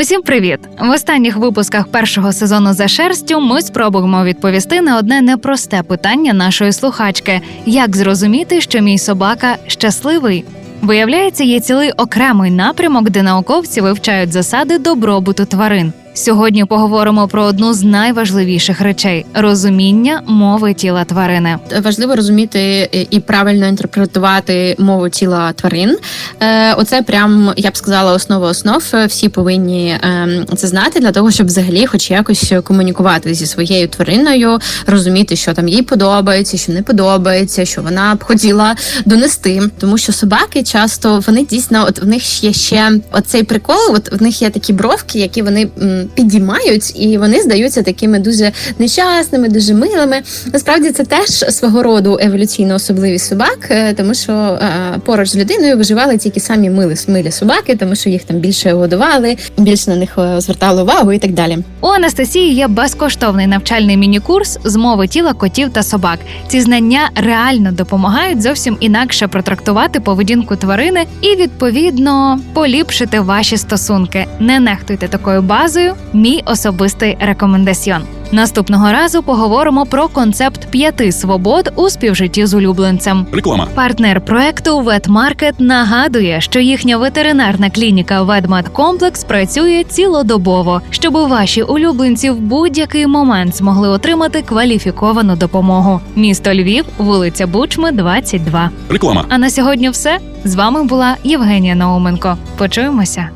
Усім привіт! В останніх випусках першого сезону за шерстю ми спробуємо відповісти на одне непросте питання нашої слухачки: як зрозуміти, що мій собака щасливий? Виявляється, є цілий окремий напрямок, де науковці вивчають засади добробуту тварин. Сьогодні поговоримо про одну з найважливіших речей розуміння мови тіла тварини. важливо розуміти е, і правильно інтерпретувати мову тіла тварин. Е, Оце прям я б сказала основа основ. Е, Всі повинні ем, це знати для того, щоб взагалі, хоч якось комунікувати зі своєю твариною, розуміти, що там їй подобається, що не подобається, що вона б хотіла донести. Тому що собаки часто вони дійсно, от в них є ще оцей прикол. От в них є такі бровки, які вони підіймають, і вони здаються такими дуже нещасними, дуже милими. Насправді це теж свого роду еволюційна особливість собак, е, тому що е, поруч з людиною виживали тільки самі милі, милі собаки, тому що їх там більше годували, більше на них е, звертали увагу і так далі. У Анастасії є безкоштовний навчальний міні-курс з мови тіла котів та собак. Ці знання реально допомагають зовсім інакше протрактувати поведінку тварини і відповідно поліпшити ваші стосунки. Не нехтуйте такою базою. Мій особистий рекомендаціон. Наступного разу поговоримо про концепт п'яти свобод у співжитті з улюбленцем. Реклама. Партнер проекту Ветмаркет нагадує, що їхня ветеринарна клініка Ведмедкомплекс працює цілодобово, щоб ваші улюбленці в будь-який момент змогли отримати кваліфіковану допомогу. Місто Львів, вулиця Бучми, 22. Реклама. А на сьогодні все з вами була Євгенія Науменко. Почуємося.